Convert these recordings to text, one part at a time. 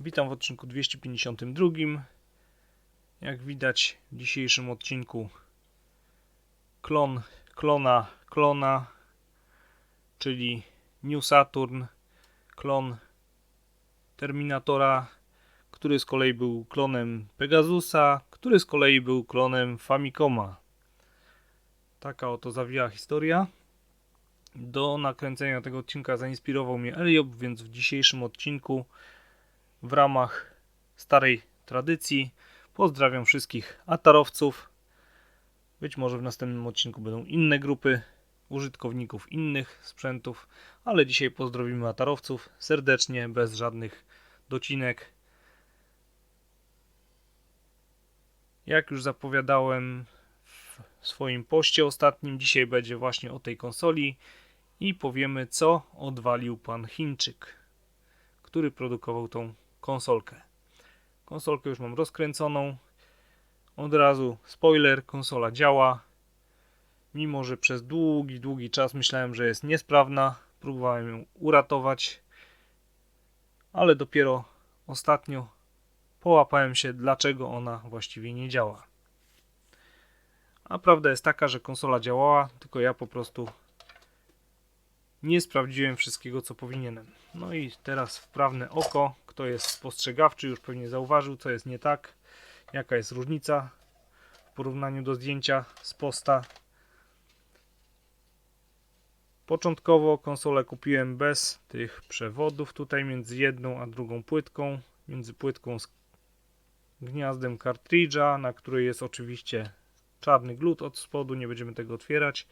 Witam w odcinku 252. Jak widać w dzisiejszym odcinku klon klona klona, czyli New Saturn, klon Terminatora, który z kolei był klonem Pegasusa, który z kolei był klonem Famicoma. Taka oto zawiła historia. Do nakręcenia tego odcinka zainspirował mnie Eliop, więc w dzisiejszym odcinku w ramach starej tradycji pozdrawiam wszystkich atarowców. Być może w następnym odcinku będą inne grupy użytkowników innych sprzętów, ale dzisiaj pozdrowimy atarowców serdecznie, bez żadnych docinek. Jak już zapowiadałem w swoim poście ostatnim, dzisiaj będzie właśnie o tej konsoli i powiemy, co odwalił pan Chińczyk, który produkował tą konsolkę. Konsolkę już mam rozkręconą. Od razu spoiler, konsola działa. Mimo, że przez długi, długi czas myślałem, że jest niesprawna, próbowałem ją uratować, ale dopiero ostatnio połapałem się, dlaczego ona właściwie nie działa. A prawda jest taka, że konsola działała, tylko ja po prostu nie sprawdziłem wszystkiego, co powinienem. No i teraz wprawne oko. Kto jest spostrzegawczy, już pewnie zauważył, co jest nie tak, jaka jest różnica w porównaniu do zdjęcia z posta. Początkowo konsolę kupiłem bez tych przewodów tutaj między jedną a drugą płytką, między płytką z gniazdem kartridża, na której jest oczywiście czarny glut od spodu, nie będziemy tego otwierać,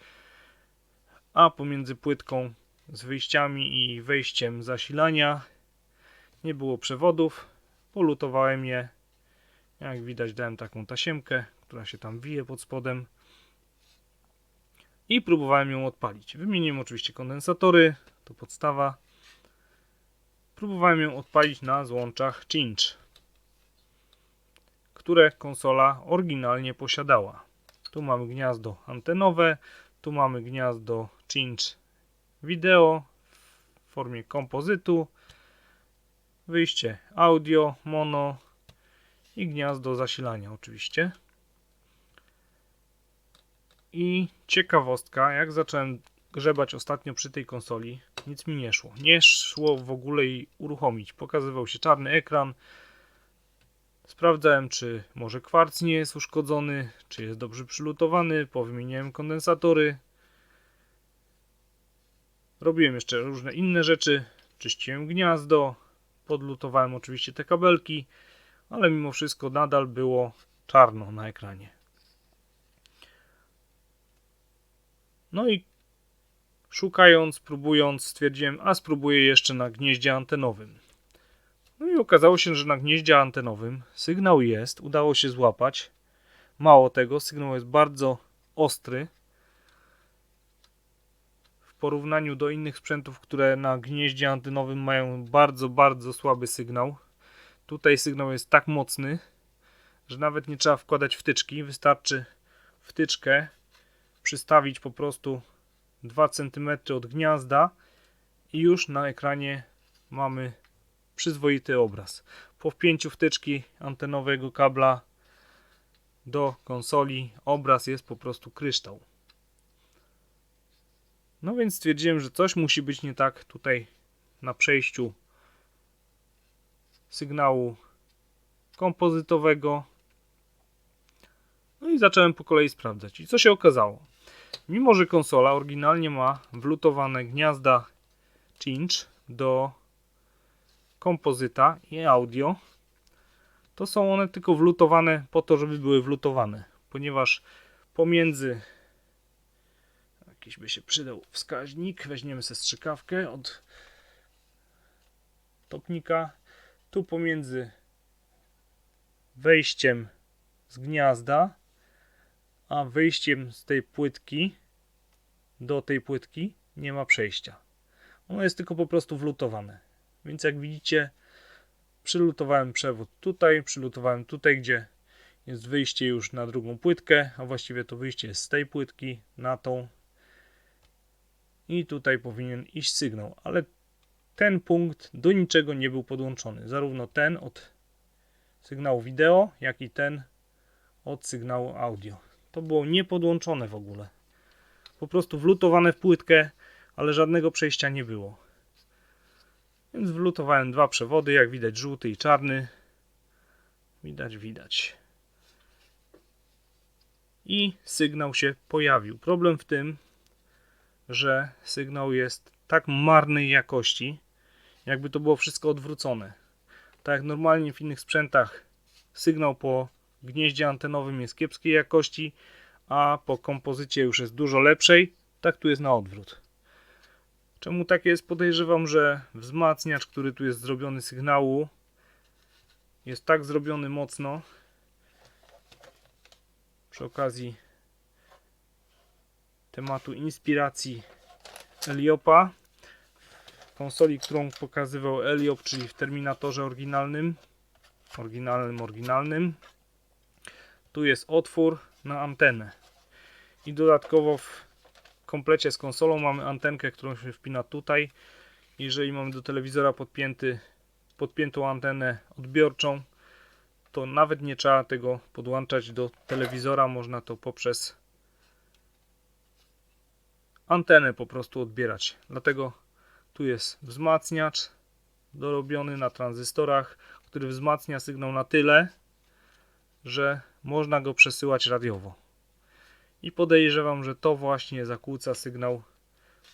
a pomiędzy płytką z wyjściami i wejściem zasilania nie było przewodów. Polutowałem je. Jak widać, dałem taką tasiemkę, która się tam wije pod spodem. I próbowałem ją odpalić. Wymieniłem oczywiście kondensatory, to podstawa. Próbowałem ją odpalić na złączach cinch, które konsola oryginalnie posiadała. Tu mamy gniazdo antenowe, tu mamy gniazdo cinch wideo w formie kompozytu, wyjście audio, mono i gniazdo zasilania oczywiście. I ciekawostka, jak zacząłem grzebać ostatnio przy tej konsoli, nic mi nie szło. Nie szło w ogóle jej uruchomić. Pokazywał się czarny ekran. Sprawdzałem, czy może kwarc nie jest uszkodzony, czy jest dobrze przylutowany. Powymieniałem kondensatory, Robiłem jeszcze różne inne rzeczy. Czyściłem gniazdo, podlutowałem oczywiście te kabelki, ale mimo wszystko nadal było czarno na ekranie. No i szukając, próbując, stwierdziłem, a spróbuję jeszcze na gnieździe antenowym. No i okazało się, że na gnieździe antenowym sygnał jest, udało się złapać. Mało tego, sygnał jest bardzo ostry, porównaniu do innych sprzętów, które na gnieździe antynowym mają bardzo, bardzo słaby sygnał. Tutaj sygnał jest tak mocny, że nawet nie trzeba wkładać wtyczki. Wystarczy wtyczkę przystawić po prostu 2 cm od gniazda i już na ekranie mamy przyzwoity obraz. Po wpięciu wtyczki antenowego kabla do konsoli obraz jest po prostu kryształ. No więc stwierdziłem, że coś musi być nie tak tutaj na przejściu sygnału kompozytowego. No i zacząłem po kolei sprawdzać. I co się okazało? Mimo, że konsola oryginalnie ma wlutowane gniazda cinch do kompozyta i audio, to są one tylko wlutowane po to, żeby były wlutowane, ponieważ pomiędzy Jakiś by się przydał wskaźnik. Weźmiemy sobie strzykawkę od topnika. Tu pomiędzy wejściem z gniazda a wyjściem z tej płytki do tej płytki nie ma przejścia. Ono jest tylko po prostu wlutowane. Więc jak widzicie, przylutowałem przewód tutaj, przylutowałem tutaj, gdzie jest wyjście już na drugą płytkę, a właściwie to wyjście jest z tej płytki na tą i tutaj powinien iść sygnał, ale ten punkt do niczego nie był podłączony. Zarówno ten od sygnału wideo, jak i ten od sygnału audio. To było niepodłączone w ogóle. Po prostu wlutowane w płytkę, ale żadnego przejścia nie było. Więc wlutowałem dwa przewody, jak widać żółty i czarny. Widać, widać. I sygnał się pojawił. Problem w tym, że sygnał jest tak marnej jakości, jakby to było wszystko odwrócone. Tak jak normalnie w innych sprzętach sygnał po gnieździe antenowym jest kiepskiej jakości, a po kompozycie już jest dużo lepszej, tak tu jest na odwrót. Czemu tak jest? Podejrzewam, że wzmacniacz, który tu jest zrobiony sygnału, jest tak zrobiony mocno. Przy okazji tematu inspiracji Eliopa. Konsoli, którą pokazywał Eliop, czyli w Terminatorze oryginalnym. Oryginalnym, oryginalnym. Tu jest otwór na antenę. I dodatkowo w komplecie z konsolą mamy antenkę, którą się wpina tutaj. Jeżeli mamy do telewizora podpięty, podpiętą antenę odbiorczą, to nawet nie trzeba tego podłączać do telewizora. Można to poprzez antenę po prostu odbierać. Dlatego tu jest wzmacniacz dorobiony na tranzystorach, który wzmacnia sygnał na tyle, że można go przesyłać radiowo. I podejrzewam, że to właśnie zakłóca sygnał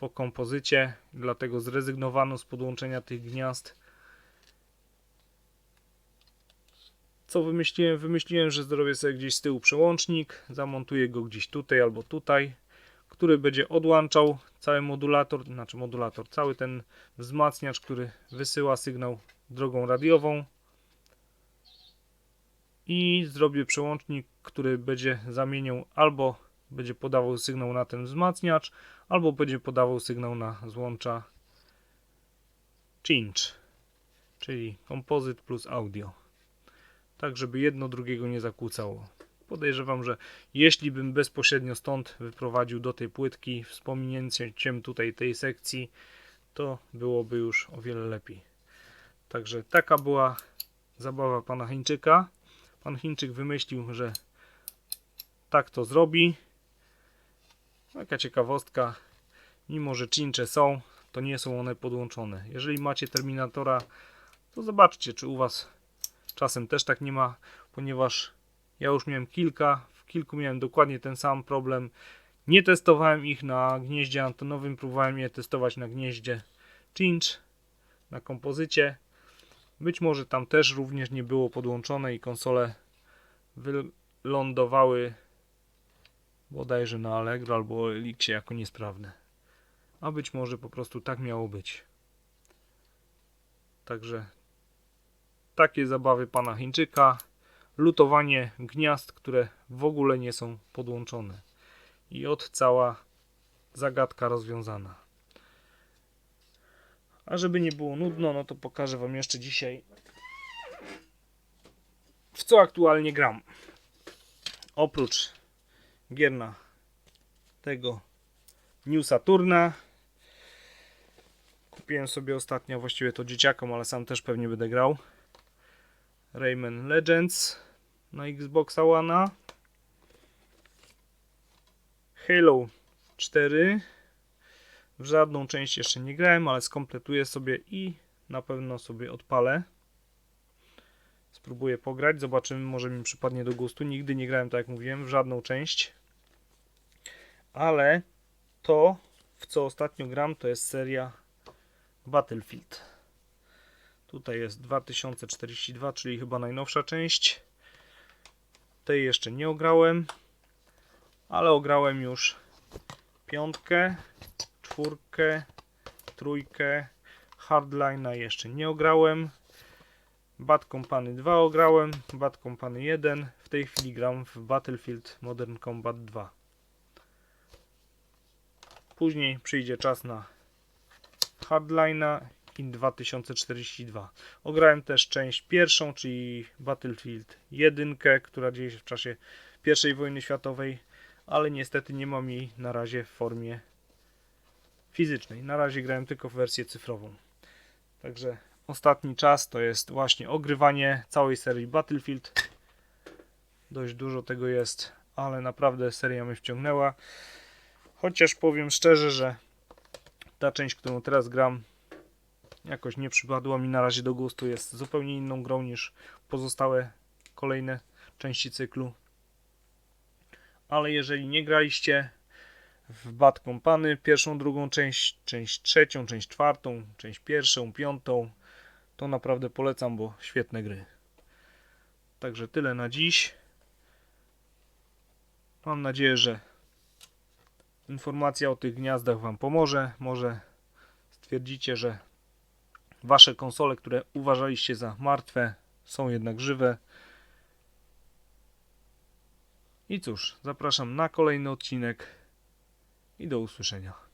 po kompozycie, dlatego zrezygnowano z podłączenia tych gniazd. Co wymyśliłem? Wymyśliłem, że zrobię sobie gdzieś z tyłu przełącznik, zamontuję go gdzieś tutaj albo tutaj, który będzie odłączał cały modulator, znaczy modulator, cały ten wzmacniacz, który wysyła sygnał drogą radiową i zrobię przełącznik, który będzie zamieniał albo będzie podawał sygnał na ten wzmacniacz, albo będzie podawał sygnał na złącza cinch, czyli kompozyt plus audio. Tak, żeby jedno drugiego nie zakłócało. Podejrzewam, że jeśli bym bezpośrednio stąd wyprowadził do tej płytki z pominięciem tutaj tej sekcji, to byłoby już o wiele lepiej. Także taka była zabawa pana Chińczyka. Pan Chińczyk wymyślił, że tak to zrobi. Taka ciekawostka. Mimo, że cincze są, to nie są one podłączone. Jeżeli macie Terminatora, to zobaczcie, czy u Was czasem też tak nie ma, ponieważ ja już miałem kilka, w kilku miałem dokładnie ten sam problem. Nie testowałem ich na gnieździe antenowym, próbowałem je testować na gnieździe cinch, na kompozycie. Być może tam też również nie było podłączone i konsole wylądowały bodajże na Allegro albo Elixie jako niesprawne. A być może po prostu tak miało być. Także takie zabawy pana Chińczyka. Lutowanie gniazd, które w ogóle nie są podłączone. I od cała zagadka rozwiązana. A żeby nie było nudno, no to pokażę Wam jeszcze dzisiaj, w co aktualnie gram. Oprócz gier na tego New Saturna, kupiłem sobie ostatnio, właściwie to dzieciakom, ale sam też pewnie będę grał. Rayman Legends na Xboxa One. Halo 4 w żadną część jeszcze nie grałem, ale skompletuję sobie i na pewno sobie odpalę. Spróbuję pograć, zobaczymy, może mi przypadnie do gustu. Nigdy nie grałem, tak jak mówiłem, w żadną część. Ale to, w co ostatnio gram, to jest seria Battlefield. Tutaj jest 2042, czyli chyba najnowsza część. Tej jeszcze nie ograłem, ale ograłem już piątkę, czwórkę, trójkę, Hardline'a jeszcze nie ograłem. Bad Company 2 ograłem, Bad Company 1. W tej chwili gram w Battlefield Modern Combat 2. Później przyjdzie czas na Hardline'a i 2042. Ograłem też część pierwszą, czyli Battlefield 1, która dzieje się w czasie I wojny światowej, ale niestety nie mam jej na razie w formie fizycznej. Na razie grałem tylko w wersję cyfrową. Także ostatni czas to jest właśnie ogrywanie całej serii Battlefield. Dość dużo tego jest, ale naprawdę seria mnie wciągnęła. Chociaż powiem szczerze, że ta część, którą teraz gram, jakoś nie przypadła mi na razie do gustu. Jest zupełnie inną grą niż pozostałe kolejne części cyklu. Ale jeżeli nie graliście w Bad Company, pierwszą, drugą część, część trzecią, część czwartą, część pierwszą, piątą, to naprawdę polecam, bo świetne gry. Także tyle na dziś. Mam nadzieję, że informacja o tych gniazdach Wam pomoże. Może stwierdzicie, że Wasze konsole, które uważaliście za martwe, są jednak żywe. I cóż, zapraszam na kolejny odcinek i do usłyszenia.